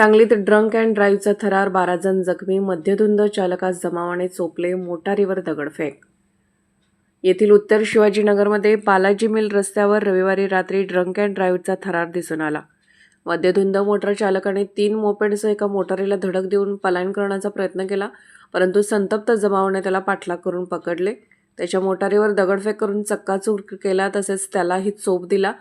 सांगलीत drunk and ड्राईव्हचा थरार बारा जण जखमी मध्यधुंद चालकास जमावाने चोपले मोटारीवर दगडफेक. येथील उत्तर शिवाजीनगरमध्ये बालाजी मिल रस्त्यावर रविवारी रात्री ड्रंक अँड ड्राईव्हचा थरार दिसून आला. मध्यधुंद मोटार चालकाने तीन मोपेडसह एका मोटारीला धडक देऊन पलायन करण्याचा प्रयत्न केला परंतु संतप्त जमावाने त्याला पाठलाग करून पकडले. त्याच्या मोटारीवर दगडफेक करून चक्काचूर केला तसेच त्यालाही चोप दिला.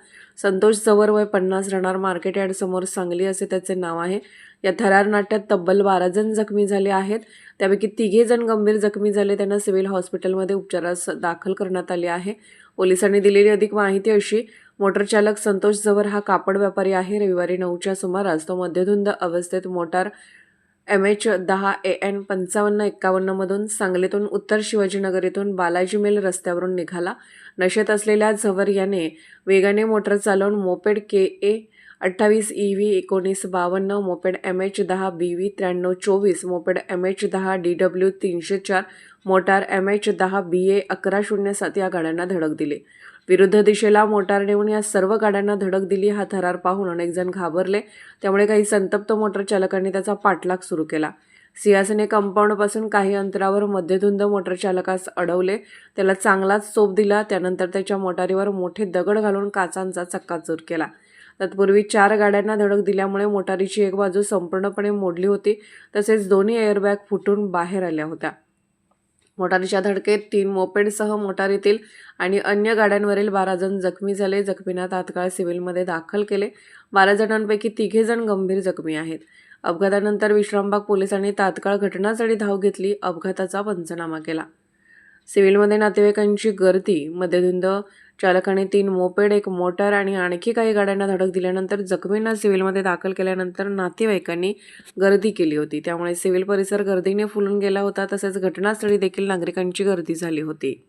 संतोष जवळ वय पन्नास राहणार मार्केट यार्ड समोर सांगली असे त्याचे नाव आहे. या थरार नाट्यात तब्बल बारा जण जखमी झाले आहेत. त्यापैकी तिघे जण गंभीर जखमी झाले. त्यांना सिव्हिल हॉस्पिटलमध्ये उपचारास दाखल करण्यात आले आहे. पोलिसांनी दिलेली अधिक माहिती अशी मोटर चालक संतोष जवर हा कापड व्यापारी आहे. रविवारी नऊच्या सुमारास तो मध्यधुंद अवस्थेत मोटार एम एच दहा ए एन पंचावन्न एक्कावन्नमधून सांगलीतून उत्तर शिवाजीनगर येथून बालाजी मेल रस्त्यावरून निघाला. नशेत असलेल्या झवर याने वेगाने मोटर चालवून मोपेड के ए अठ्ठावीस ई व्ही एकोणीस बावन्न मोपेड एम एच दहा बी व्ही त्र्याण्णव चोवीस मोपेड एम एच दहा डी डब्ल्यू तीनशे चार मोटार एम एच दहा बी ए अकरा शून्य सात या गाड्यांना धडक दिली. विरुद्ध दिशेला मोटार नेऊन या सर्व गाड्यांना धडक दिली हा थरार पाहून अनेक जण घाबरले. त्यामुळे काही संतप्त मोटर चालकांनी त्याचा पाठलाग सुरू केला. सियासने कंपाऊंडपासून काही अंतरावर मध्यधुंद मोटर चालकास अडवले. त्याला चांगलाच चोप दिला. त्यानंतर त्याच्या मोटारीवर मोठे दगड घालून काचांचा चक्काचूर केला. तत्पूर्वी चार गाड्यांना धडक दिल्यामुळे मोटारीची एक बाजू संपूर्णपणे मोडली होती. तसेच दोन्ही एअरबॅग फुटून बाहेर आल्या होत्या. मोटारीच्या धडकेत तीन मोपेडसह मोटारीतील आणि अन्य गाड्यांवरील बारा जण जखमी झाले. जखमींना तात्काळ सिव्हिलमध्ये दाखल केले. बारा जणांपैकी तिघे जण गंभीर जखमी आहेत. अपघातानंतर विश्रामबाग पोलिसांनी तात्काळ घटनास्थळी धाव घेतली. अपघाताचा पंचनामा केला. सिव्हिलमध्ये नातेवाईकांची गर्दी मध्यधुंद चालकाने तीन मोपेड एक मोटार आणि आणखी काही गाड्यांना धडक दिल्यानंतर जखमींना सिव्हिलमध्ये दाखल केल्यानंतर नातेवाईकांनी गर्दी केली होती. त्यामुळे सिव्हिल परिसर गर्दीने फुलून गेला होता. तसेच घटनास्थळी देखील नागरिकांची गर्दी झाली होती.